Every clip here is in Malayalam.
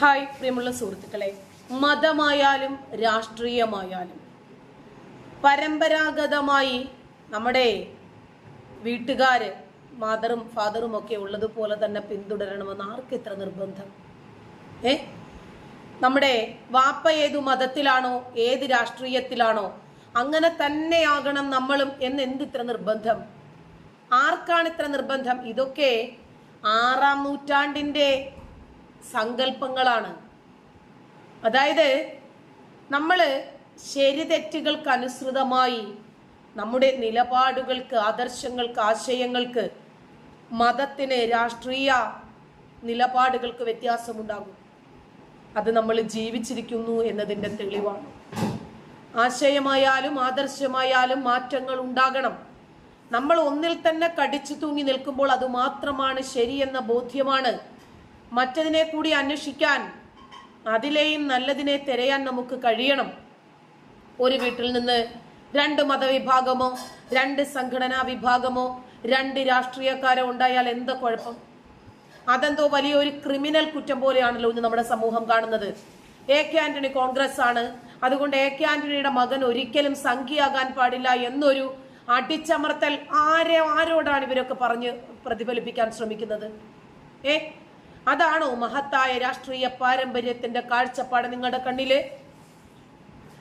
ഹായ് പ്രിയമുള്ള സുഹൃത്തുക്കളെ. മതമായാലും രാഷ്ട്രീയമായാലും പരമ്പരാഗതമായി നമ്മുടെ വീട്ടുകാര് മദറും ഫാദറും ഒക്കെ ഉള്ളതുപോലെ തന്നെ പിന്തുടരണമെന്ന് ആർക്ക് ഇത്ര നിർബന്ധം? ഏ? നമ്മുടെ വാപ്പ ഏതു മതത്തിലാണോ ഏത് രാഷ്ട്രീയത്തിലാണോ അങ്ങനെ തന്നെയാകണം നമ്മളും എന്ന് ഇത്ര നിർബന്ധം? ആർക്കാണ് ഇത്ര നിർബന്ധം? ഇതൊക്കെ ആറാം നൂറ്റാണ്ടിന്റെ സങ്കല്പങ്ങളാണ്. അതായത് നമ്മൾ ശരി തെറ്റുകൾക്ക് അനുസൃതമായി നമ്മുടെ നിലപാടുകൾക്ക് ആദർശങ്ങൾക്ക് ആശയങ്ങൾക്ക് മതത്തിന് രാഷ്ട്രീയ നിലപാടുകൾക്ക് വ്യത്യാസമുണ്ടാകും. അത് നമ്മൾ ജീവിച്ചിരിക്കുന്നു എന്നതിന്റെ തെളിവാണ്. ആശയമായാലും ആദർശമായാലും മാറ്റങ്ങൾ ഉണ്ടാകണം. നമ്മൾ ഒന്നിൽ തന്നെ കടിച്ചു തൂങ്ങി നിൽക്കുമ്പോൾ അത് മാത്രമാണ് ശരിയെന്ന ബോധ്യമാണ് മറ്റതിനെ കൂടി അന്വേഷിക്കാൻ അതിലെയും നല്ലതിനെ തിരയാൻ നമുക്ക് കഴിയണം. ഒരു വീട്ടിൽ നിന്ന് രണ്ട് മതവിഭാഗമോ രണ്ട് സംഘടനാ വിഭാഗമോ രണ്ട് രാഷ്ട്രീയക്കാരോ ഉണ്ടായാൽ എന്താ കുഴപ്പം? അതെന്തോ വലിയൊരു ക്രിമിനൽ കുറ്റം പോലെയാണല്ലോ ഇന്ന് നമ്മുടെ സമൂഹം കാണുന്നത്. എ കെ ആന്റണി കോൺഗ്രസ് ആണ് അതുകൊണ്ട് എ കെ ആന്റണിയുടെ മകൻ ഒരിക്കലും സംഖ്യയാകാൻ പാടില്ല എന്നൊരു അടിച്ചമർത്തൽ ആരെ ആരോടാണ് ഇവരൊക്കെ പറഞ്ഞ് പ്രതിഫലിപ്പിക്കാൻ ശ്രമിക്കുന്നത്? ഏ? അതാണോ മഹത്തായ രാഷ്ട്രീയ പാരമ്പര്യത്തിന്റെ കാഴ്ചപ്പാട് നിങ്ങളുടെ കണ്ണിൽ.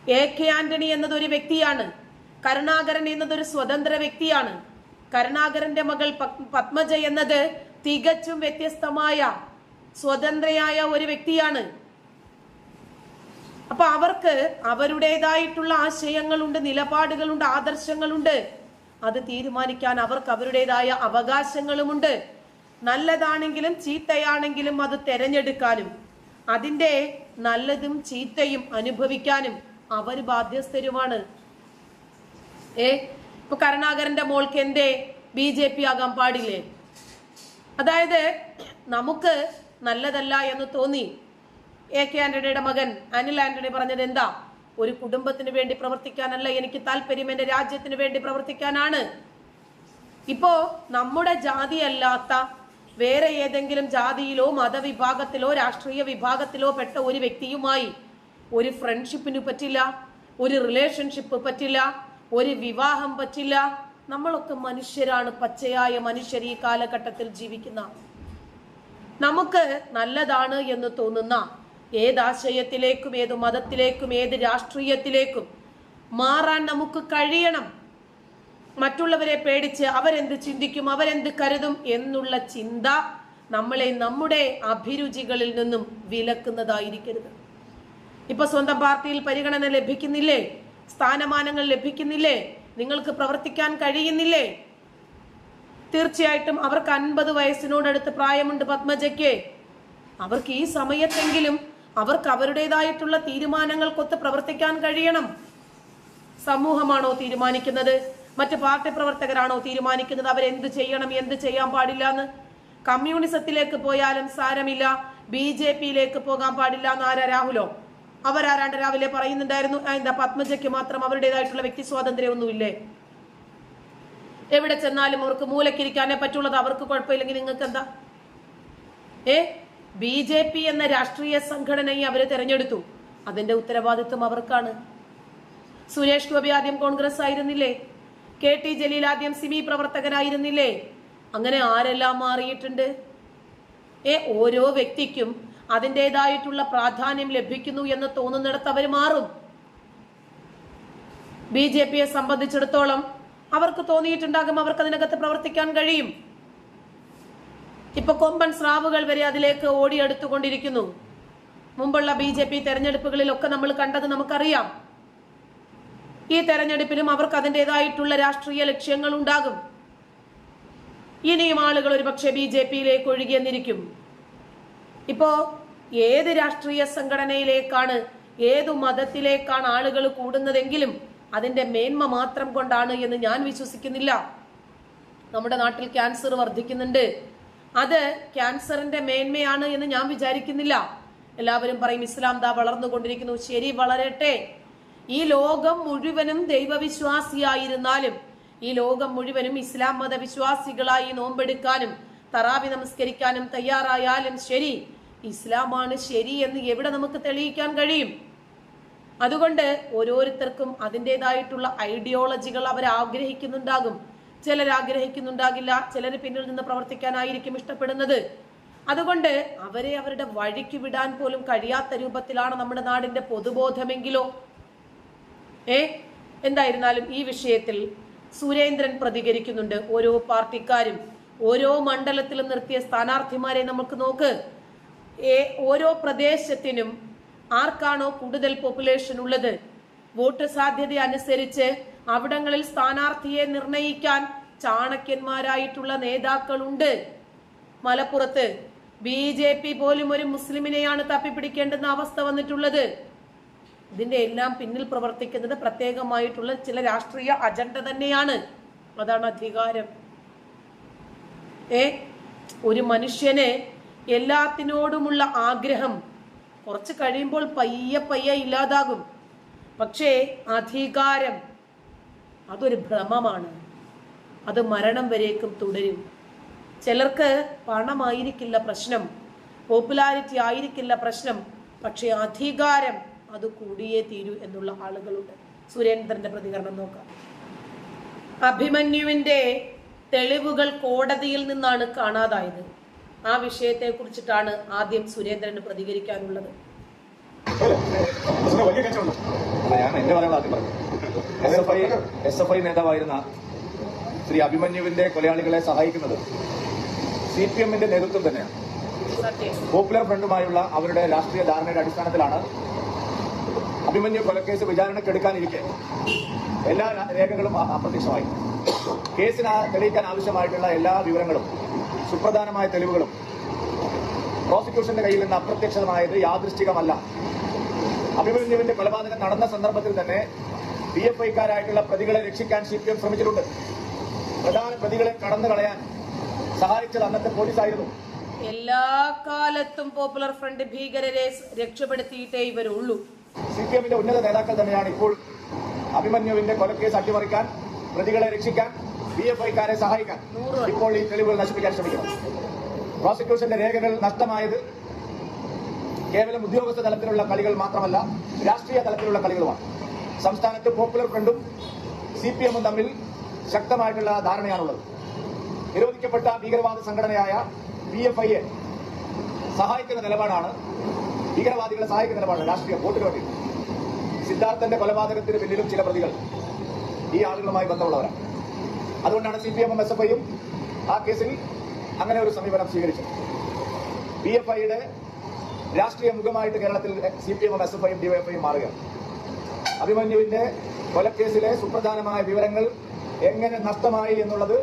എ കെ ആന്റണി എന്നതൊരു വ്യക്തിയാണ്. കരുണാകരൻ എന്നതൊരു സ്വതന്ത്ര വ്യക്തിയാണ്. കരുണാകരന്റെ മകൾ പത്മജ എന്നത് തികച്ചും വ്യത്യസ്തമായ സ്വതന്ത്രയായ ഒരു വ്യക്തിയാണ്. അപ്പൊ അവർക്ക് അവരുടേതായിട്ടുള്ള ആശയങ്ങളുണ്ട് നിലപാടുകളുണ്ട് ആദർശങ്ങളുണ്ട്. അത് തീരുമാനിക്കാൻ അവർക്ക് അവരുടേതായ അവകാശങ്ങളുമുണ്ട്. നല്ലതാണെങ്കിലും ചീത്തയാണെങ്കിലും അത് തെരഞ്ഞെടുക്കാനും അതിന്റെ നല്ലതും ചീത്തയും അനുഭവിക്കാനും അവർ ബാധ്യസ്ഥരുമാണ്. ഏ? ഇപ്പൊ കരുണാകരന്റെ മോൾക്ക് എന്തേ? ബി ജെ പി ആകാൻ പാടില്ലേ? അതായത് നമുക്ക് നല്ലതല്ല എന്ന് തോന്നി. എ കെ ആന്റണിയുടെ മകൻ അനിൽ ആന്റണി പറഞ്ഞത് എന്താ? ഒരു കുടുംബത്തിന് വേണ്ടി പ്രവർത്തിക്കാനല്ല എനിക്ക് താല്പര്യം എന്റെ രാജ്യത്തിന് വേണ്ടി പ്രവർത്തിക്കാനാണ്. ഇപ്പോ നമ്മുടെ ജാതിയല്ലാത്ത വേറെ ഏതെങ്കിലും ജാതിയിലോ മതവിഭാഗത്തിലോ രാഷ്ട്രീയ വിഭാഗത്തിലോ പെട്ട ഒരു വ്യക്തിയുമായി ഒരു ഫ്രണ്ട്ഷിപ്പിന് പറ്റില്ല ഒരു റിലേഷൻഷിപ്പ് പറ്റില്ല ഒരു വിവാഹം പറ്റില്ല. നമ്മളൊക്കെ മനുഷ്യരാണ് പച്ചയായ മനുഷ്യർ ഈ കാലഘട്ടത്തിൽ ജീവിക്കുന്ന. നമുക്ക് നല്ലതാണ് എന്ന് തോന്നുന്ന ഏതാശയത്തിലേക്കും ഏത് മതത്തിലേക്കും ഏത് രാഷ്ട്രീയത്തിലേക്കും മാറാൻ നമുക്ക് കഴിയണം. മറ്റുള്ളവരെ പേടിച്ച് അവരെന്ത് ചിന്തിക്കും അവരെന്ത് കരുതും എന്നുള്ള ചിന്ത നമ്മളെ നമ്മുടെ അഭിരുചികളിൽ നിന്നും വിലക്കുന്നതായിരിക്കരുത്. ഇപ്പൊ സ്വന്തം പാർട്ടിയിൽ പരിഗണന ലഭിക്കുന്നില്ലേ? സ്ഥാനമാനങ്ങൾ ലഭിക്കുന്നില്ലേ? നിങ്ങൾക്ക് പ്രവർത്തിക്കാൻ കഴിയുന്നില്ലേ? തീർച്ചയായിട്ടും അവർക്ക് അൻപത് വയസ്സിനോടടുത്ത് പ്രായമുണ്ട് പത്മജയ്ക്ക്. അവർക്ക് ഈ സമയത്തെങ്കിലും അവർക്ക് അവരുടേതായിട്ടുള്ള തീരുമാനങ്ങൾക്കൊത്ത് പ്രവർത്തിക്കാൻ കഴിയണം. സമൂഹമാണോ തീരുമാനിക്കുന്നത്? മറ്റ് പാർട്ടി പ്രവർത്തകരാണോ തീരുമാനിക്കുന്നത്? അവരെന്ത് ചെയ്യണം? എന്ത് ചെയ്യാൻ പാടില്ല എന്ന്? കമ്മ്യൂണിസത്തിലേക്ക് പോയാലും സാരമില്ല. ബി ജെ പിയിലേക്ക് പോകാൻ പാടില്ല എന്ന് ആരാ രാഹുലോ? അവരാരാണ്ട് രാവിലെ പറയുന്നുണ്ടായിരുന്നു "ആ, എന്താ പത്മജയ്ക്ക് മാത്രം അവരുടേതായിട്ടുള്ള വ്യക്തി സ്വാതന്ത്ര്യമൊന്നുമില്ലേ? എവിടെ ചെന്നാലും അവർക്ക് മൂലക്കിരിക്കാനേ പറ്റുള്ളത് അവർക്ക് കുഴപ്പമില്ലെങ്കിൽ നിങ്ങൾക്ക് എന്താ ഏ? ബി ജെ പി എന്ന രാഷ്ട്രീയ സംഘടനയെ അവർ തെരഞ്ഞെടുത്തു. അതിന്റെ ഉത്തരവാദിത്വം അവർക്കാണ്. സുരേഷ് ഗോപി ആദ്യം കോൺഗ്രസ് ആയിരുന്നില്ലേ? കെ ടി ജലീൽ ആദ്യം സിമി പ്രവർത്തകനായിരുന്നില്ലേ? അങ്ങനെ ആരെല്ലാം മാറിയിട്ടുണ്ട്? ഏ ഓരോ വ്യക്തിക്കും അതിന്റെതായിട്ടുള്ള പ്രാധാന്യം ലഭിക്കുന്നു എന്ന് തോന്നുന്നിടത്ത് അവർ മാറും. ബി ജെ പിയെ സംബന്ധിച്ചിടത്തോളം അവർക്ക് തോന്നിയിട്ടുണ്ടാകും അവർക്ക് അതിനകത്ത് പ്രവർത്തിക്കാൻ കഴിയും. ഇപ്പൊ കൊമ്പൻ സ്രാവുകൾ വരെ അതിലേക്ക് ഓടിയെടുത്തുകൊണ്ടിരിക്കുന്നു. മുമ്പുള്ള ബി ജെ പി തെരഞ്ഞെടുപ്പുകളിലൊക്കെ നമ്മൾ കണ്ടത് നമുക്കറിയാം. ഈ തെരഞ്ഞെടുപ്പിലും അവർക്ക് അതിന്റെതായിട്ടുള്ള രാഷ്ട്രീയ ലക്ഷ്യങ്ങൾ ഉണ്ടാകും ഇനിയും ആളുകൾ ഒരുപക്ഷെ ബി ജെ പിയിലേക്ക് ഒഴുകിയെന്നിരിക്കും. ഇപ്പോ ഏത് രാഷ്ട്രീയ സംഘടനയിലേക്കാണ് ഏതു മതത്തിലേക്കാണ് ആളുകൾ കൂടുന്നതെങ്കിലും അതിന്റെ മേന്മ മാത്രം കൊണ്ടാണ് എന്ന് ഞാൻ വിശ്വസിക്കുന്നില്ല. നമ്മുടെ നാട്ടിൽ ക്യാൻസർ വർദ്ധിക്കുന്നുണ്ട്. അത് ക്യാൻസറിന്റെ മേന്മയാണ് എന്ന് ഞാൻ വിചാരിക്കുന്നില്ല. എല്ലാവരും പറയും ഇസ്ലാം ദാ വളർന്നുകൊണ്ടിരിക്കുന്നു. ശരി വളരട്ടെ. ഈ ലോകം മുഴുവനും ദൈവവിശ്വാസിയായിരുന്നാലും ഈ ലോകം മുഴുവനും ഇസ്ലാം മതവിശ്വാസികളായി നോമ്പെടുക്കാനും തറാവി നമസ്കരിക്കാനും തയ്യാറായാലും ശരി ഇസ്ലാമാണ് ശരി എന്ന് എവിടെ നമുക്ക് തെളിയിക്കാൻ കഴിയും? അതുകൊണ്ട് ഓരോരുത്തർക്കും അതിന്റെതായിട്ടുള്ള ഐഡിയോളജികൾ അവർ ആഗ്രഹിക്കുന്നുണ്ടാകും. ചിലർ ആഗ്രഹിക്കുന്നുണ്ടാകില്ല ചിലർ പിന്നിൽ നിന്ന് പ്രവർത്തിക്കാനായിരിക്കും ഇഷ്ടപ്പെടുന്നത്. അതുകൊണ്ട് അവരെ അവരുടെ വഴിക്ക് വിടാൻ പോലും കഴിയാത്ത രൂപത്തിലാണ് നമ്മുടെ നാടിന്റെ പൊതുബോധമെങ്കിലോ ഏ? എന്തായിരുന്നാലും ഈ വിഷയത്തിൽ സുരേന്ദ്രൻ പ്രതികരിക്കുന്നുണ്ട്. ഓരോ പാർട്ടിക്കാരും ഓരോ മണ്ഡലത്തിലും നിർത്തിയ സ്ഥാനാർത്ഥിമാരെ നമുക്ക് നോക്ക്. ഓരോ പ്രദേശത്തിനും ആർക്കാണോ കൂടുതൽ പോപ്പുലേഷൻ ഉള്ളത്? വോട്ട് സാധ്യത അനുസരിച്ച് അവിടങ്ങളിൽ സ്ഥാനാർത്ഥിയെ നിർണയിക്കാൻ ചാണക്യന്മാരായിട്ടുള്ള നേതാക്കളുണ്ട്. മലപ്പുറത്ത് ബി ജെ പി പോലും ഒരു മുസ്ലിമിനെയാണ് തപ്പിപ്പിടിക്കേണ്ടുന്ന അവസ്ഥ വന്നിട്ടുള്ളത്. ഇതിന്റെ എല്ലാം പിന്നിൽ പ്രവർത്തിക്കുന്നത് പ്രത്യേകമായിട്ടുള്ള ചില രാഷ്ട്രീയ അജണ്ട തന്നെയാണ്. അതാണ് അധികാരം. ഏ? ഒരു മനുഷ്യന് എല്ലാത്തിനോടുമുള്ള ആഗ്രഹം കുറച്ച് കഴിയുമ്പോൾ പയ്യെ പയ്യെ ഇല്ലാതാകും. പക്ഷേ അധികാരം അതൊരു ഭ്രമമാണ്. അത് മരണം വരേക്കും തുടരും. ചിലർക്ക് പണമായിരിക്കില്ല പ്രശ്നം. പോപ്പുലാരിറ്റി ആയിരിക്കില്ല പ്രശ്നം. പക്ഷേ അധികാരം അത് കൂടിയേ തീരൂ എന്നുള്ള ആളുകളുണ്ട്. സുരേന്ദ്രന്റെ പ്രതികരണം നോക്കാം. അഭിമന്യുവിന്റെ തെളിവുകൾ കോടതിയിൽ നിന്നാണ് കാണാതായത്. ആ വിഷയത്തെ കുറിച്ചിട്ടാണ് ആദ്യം സുരേന്ദ്രന് പ്രതികരിക്കാനുള്ളത്. ഞാൻ എന്റെ ആദ്യം പറഞ്ഞു. S F I S F I നേതാവായിരുന്ന ശ്രീ അഭിമന്യുവിന്റെ കൊലയാളികളെ സഹായിക്കുന്നത് സി പി എമ്മിന്റെ നേതൃത്വം തന്നെയാണ്. പോപ്പുലർ ഫ്രണ്ടുമായുള്ള അവരുടെ രാഷ്ട്രീയ ധാരണയുടെ അടിസ്ഥാനത്തിലാണ് അഭിമന്യു കൊലക്കേസ് വിചാരണക്കെടുക്കാനിരിക്കെ എല്ലാ രേഖകളും അപ്രത്യക്ഷമായി. കേസിന് തെളിയിക്കാൻ ആവശ്യമായിട്ടുള്ള എല്ലാ വിവരങ്ങളും സുപ്രധാനമായ തെളിവുകളും പ്രോസിക്യൂഷന്റെ കയ്യിൽ നിന്ന് അപ്രത്യക്ഷമായത് യാദൃശ്ചികമല്ല. അഭിമന്യുവിന്റെ കൊലപാതകം നടന്ന സന്ദർഭത്തിൽ തന്നെ ഡി എഫ് ഐക്കാരായിട്ടുള്ള പ്രതികളെ രക്ഷിക്കാൻ സി പി എം ശ്രമിച്ചിട്ടുണ്ട്. പ്രധാന പ്രതികളെ കടന്നു കളയാൻ സഹായിച്ചത് അന്നത്തെ പോലീസായിരുന്നു. എല്ലാ കാലത്തും പോപ്പുലർ ഫ്രണ്ട് ഭീകരരെ രക്ഷപ്പെടുത്തിയിട്ടേ ഇവരുള്ളൂ. സി പി എമ്മിന്റെ ഉന്നത നേതാക്കൾ തന്നെയാണ് ഇപ്പോൾ അഭിമന്യുവിന്റെ കൊലക്കേസ് അട്ടിമറിക്കാൻ പ്രതികളെ രക്ഷിക്കാൻ ബി എഫ് ഐക്കാരെ സഹായിക്കാൻ ഇപ്പോൾ ഈ തെളിവുകൾ നശിപ്പിക്കാൻ ശ്രമിക്കുന്നത്. പ്രോസിക്യൂഷന്റെ രേഖകൾ നഷ്ടമായത് കേവലം ഉദ്യോഗസ്ഥ തലത്തിലുള്ള കളികൾ മാത്രമല്ല രാഷ്ട്രീയ തലത്തിലുള്ള കളികളുമാണ്. സംസ്ഥാനത്ത് പോപ്പുലർ ഫ്രണ്ടും സി പി എമ്മും തമ്മിൽ ശക്തമായിട്ടുള്ള ധാരണയാണുള്ളത്. നിരോധിക്കപ്പെട്ട ഭീകരവാദ സംഘടനയായ പി എഫ് ഐയെ സഹായിക്കുന്ന നിലപാടാണ് ഭീകരവാദികളെ സഹായിക്കുന്ന നിലപാടാണ് രാഷ്ട്രീയ വോട്ടിന് വേണ്ടി സിദ്ധാർത്ഥന്റെ കൊലപാതകത്തിന് പിന്നിലും ചില പ്രതികൾ ഈ ആളുകളുമായി ബന്ധമുള്ളവരാണ്. അതുകൊണ്ടാണ് സി പി എമ്മും എസ് എഫ് ഐയും ആ കേസിൽ അങ്ങനെ ഒരു സമീപനം സ്വീകരിച്ചത്. പി എഫ് ഐയുടെ രാഷ്ട്രീയ മുഖമായിട്ട് കേരളത്തിൽ സി പി എമ്മും എസ് എഫ് ഐയും ഡിവൈഎഫ്ഐയും മാറുകയാണ്. അഭിമന്യുവിന്റെ കൊലക്കേസിലെ സുപ്രധാനമായ വിവരങ്ങൾ എങ്ങനെ നഷ്ടമായി എന്നുള്ളത്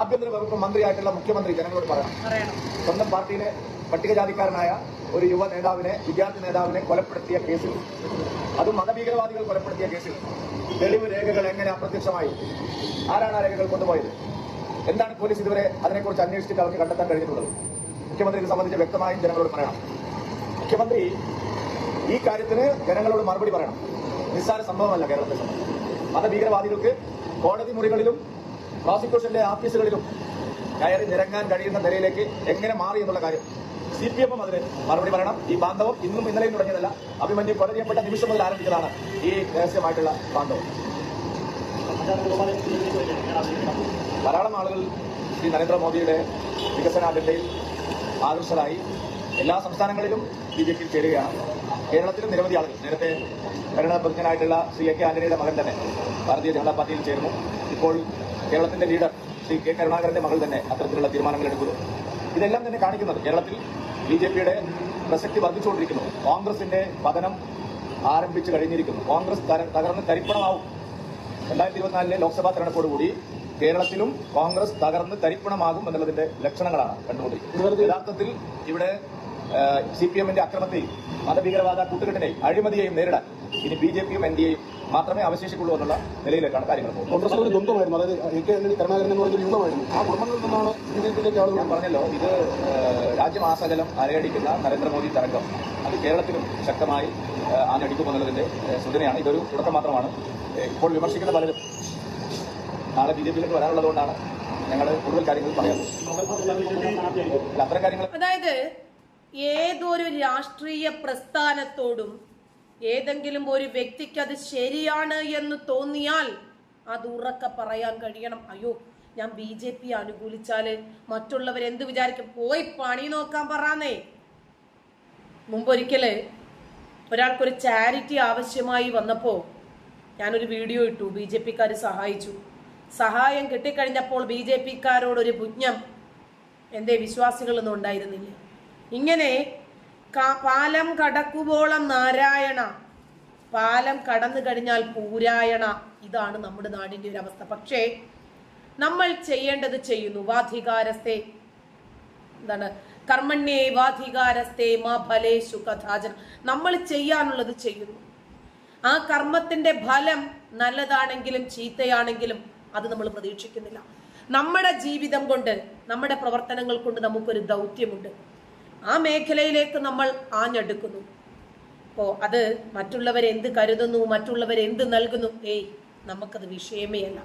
ആഭ്യന്തര വകുപ്പ് മന്ത്രിയായിട്ടുള്ള മുഖ്യമന്ത്രി ജനങ്ങളോട് പറയാം പറയണം. സ്വന്തം പാർട്ടിയിലെ പട്ടികജാതിക്കാരനായ ഒരു യുവ നേതാവിനെ വിദ്യാർത്ഥി നേതാവിനെ കൊലപ്പെടുത്തിയ കേസിൽ. അതും മതഭീകരവാദികൾ കൊലപ്പെടുത്തിയ കേസിൽ. തെളിവ് രേഖകൾ എങ്ങനെ അപ്രത്യക്ഷമായി? ആരാണ് ആ രേഖകൾ കൊണ്ടുപോയത്? എന്താണ് പോലീസ് ഇതുവരെ അതിനെക്കുറിച്ച് അന്വേഷിച്ചിട്ട് അവർക്ക് കണ്ടെത്താൻ കഴിഞ്ഞിട്ടുള്ളത്? മുഖ്യമന്ത്രി ഇത് സംബന്ധിച്ച് വ്യക്തമായും ജനങ്ങളോട് പറയണം. മുഖ്യമന്ത്രി ഈ കാര്യത്തിന് ജനങ്ങളോട് മറുപടി പറയണം. നിസ്സാര സംഭവമല്ല കേരളത്തിൽ മതഭീകരവാദികൾക്ക് കോടതി മുറികളിലും പ്രോസിക്യൂഷന്റെ ഓഫീസുകളിലും കയറി നിരങ്ങാൻ കഴിയുന്ന നിലയിലേക്ക് എങ്ങനെ മാറി എന്നുള്ള കാര്യം സി പി എമ്മും അതിന് മറുപടി പറയണം. ഈ ബാന്ധവം ഇന്നും ഇന്നലെയും തുടങ്ങിയതല്ല. അഭിമന്യു കൊല ചെയ്യപ്പെട്ട നിമിഷം മുതൽ ആരംഭിച്ചതാണ് ഈ രഹസ്യമായിട്ടുള്ള ബാന്ധവം. ധാരാളം ആളുകൾ ശ്രീ നരേന്ദ്രമോദിയുടെ വികസന അജണ്ടയിൽ ആകർഷരായി എല്ലാ സംസ്ഥാനങ്ങളിലും ബി ജെ പിയിൽ ചേരുകയാണ്. കേരളത്തിലും നിരവധി ആളുകൾ. നേരത്തെ ഭരണപ്രജ്ഞനായിട്ടുള്ള ശ്രീ എ കെ ആന്റണിയുടെ മകൻ തന്നെ ഭാരതീയ ജനതാ പാർട്ടിയിൽ ചേർന്നു ഇപ്പോൾ കേരളത്തിന്റെ ലീഡർ ശ്രീ കെ കരുണാകരന്റെ മകൾ തന്നെ അത്തരത്തിലുള്ള തീരുമാനങ്ങൾ എടുക്കുന്നു. ഇതെല്ലാം തന്നെ കാണിക്കുന്നത് കേരളത്തിൽ ബി ജെ പിയുടെ പ്രസക്തി വർദ്ധിച്ചുകൊണ്ടിരിക്കുന്നു. കോൺഗ്രസിന്റെ പതനം ആരംഭിച്ചു കഴിഞ്ഞിരിക്കുന്നു. കോൺഗ്രസ് തകർന്ന് തരിപ്പണമാവും. രണ്ടായിരത്തി ഇരുപത്തിനാലിലെ ലോക്സഭാ തെരഞ്ഞെടുപ്പോടുകൂടി കേരളത്തിലും കോൺഗ്രസ് തകർന്ന് തരിപ്പണമാകും എന്നുള്ളതിന്റെ ലക്ഷണങ്ങളാണ് കണ്ടുകൊണ്ടിരിക്കുന്നത്. യഥാർത്ഥത്തിൽ ഇവിടെ സി പി എമ്മിന്റെ അക്രമത്തെയും മതഭീകരവാദ കൂട്ടുകെട്ടിനെയും അഴിമതിയെയും നേരിടാൻ ഇനി ബി ജെ പിയും എൻ ഡി എയും മാത്രമേ അവശേഷിക്കുള്ളൂ എന്നുള്ള നിലയിലേക്കാണ് കാര്യങ്ങൾ പോകുന്നത്. കോൺഗ്രസ് ഒരു ദ്വന്ദ്മായിരുന്നു അതായത് എ കെ ആന്റണി കരുണാകരൻ എന്ന് ഒരു യുഗമായിരുന്നു ആ കുടുംബങ്ങളിൽ നിന്നാണ് ബി ആളുകൾ ഞാൻ പറഞ്ഞല്ലോ ഇത് രാജ്യം രാജ്യമാസകലം അരയടിക്കുന്ന നരേന്ദ്രമോദി തരംഗം. അത് കേരളത്തിലും ശക്തമായി ആഞ്ഞടിക്കുമെന്നുള്ളതിന്റെ സൂചനയാണ്. ഇതൊരു തുടക്കം മാത്രമാണ്. ഇപ്പോൾ വിമർശിക്കുന്ന പലരും നാളെ ബി ജെ പിയിലേക്ക് വരാനുള്ളതുകൊണ്ടാണ് ഞങ്ങൾ കൂടുതൽ കാര്യങ്ങൾ പറയാം അത്തരം കാര്യങ്ങൾ അതായത് ഏതൊരു രാഷ്ട്രീയ പ്രസ്ഥാനത്തോടും ഏതെങ്കിലും ഒരു വ്യക്തിക്ക് അത് ശരിയാണ് എന്ന് തോന്നിയാൽ അത് ഉറക്കെ പറയാൻ കഴിയണം. അയ്യോ ഞാൻ ബി ജെ പി അനുകൂലിച്ചാൽ മറ്റുള്ളവർ എന്ത് വിചാരിക്കും? പോയി പണി നോക്കാൻ പറഞ്ഞേ മുമ്പൊരിക്കൽ ഒരാൾക്കൊരു ചാരിറ്റി ആവശ്യമായി വന്നപ്പോൾ ഞാനൊരു വീഡിയോ ഇട്ടു. ബി ജെ പിക്കാർ സഹായിച്ചു. സഹായം കിട്ടിക്കഴിഞ്ഞപ്പോൾ ബി ജെ പിക്കാരോടൊരു പുജ്ഞം എന്തേ വിശ്വാസികളൊന്നും ഉണ്ടായിരുന്നില്ല? ഇങ്ങനെ പാലം കടക്കുവോളം നാരായണ. പാലം കടന്നു കഴിഞ്ഞാൽ പൂരായണ. ഇതാണ് നമ്മുടെ നാടിന്റെ ഒരു അവസ്ഥ. പക്ഷേ നമ്മൾ ചെയ്യേണ്ടത് ചെയ്യുന്നു. വാധികാരസ്ഥേ. എന്താണ്? കർമ്മണ്യേ വാധികാരസ്ഥേ മാ ഫലേഷു കഥാചന. നമ്മൾ ചെയ്യാനുള്ളത് ചെയ്യുന്നു. ആ കർമ്മത്തിന്റെ ഫലം നല്ലതാണെങ്കിലും ചീത്തയാണെങ്കിലും അത് നമ്മൾ പ്രതീക്ഷിക്കുന്നില്ല. നമ്മുടെ ജീവിതം കൊണ്ട് നമ്മുടെ പ്രവർത്തനങ്ങൾ കൊണ്ട് നമുക്കൊരു ദൗത്യമുണ്ട്. ആ മേഖലയിലേക്ക് നമ്മൾ ആഞ്ഞെടുക്കുന്നു. അപ്പോ അത് മറ്റുള്ളവർ എന്ത് കരുതുന്നു മറ്റുള്ളവർ എന്ത് നൽകുന്നു? ഏയ് നമുക്കത് വിഷയമേ അല്ല.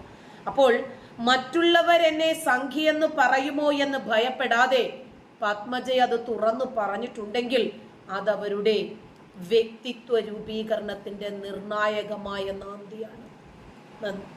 അപ്പോൾ മറ്റുള്ളവർ എന്നെ സംഖ്യയെന്ന് പറയുമോ എന്ന് ഭയപ്പെടാതെ പത്മജ അത് തുറന്നു പറഞ്ഞിട്ടുണ്ടെങ്കിൽ അതവരുടെ വ്യക്തിത്വ രൂപീകരണത്തിന്റെ നിർണായകമായ നാന്തിയാണ്. നന്ദി.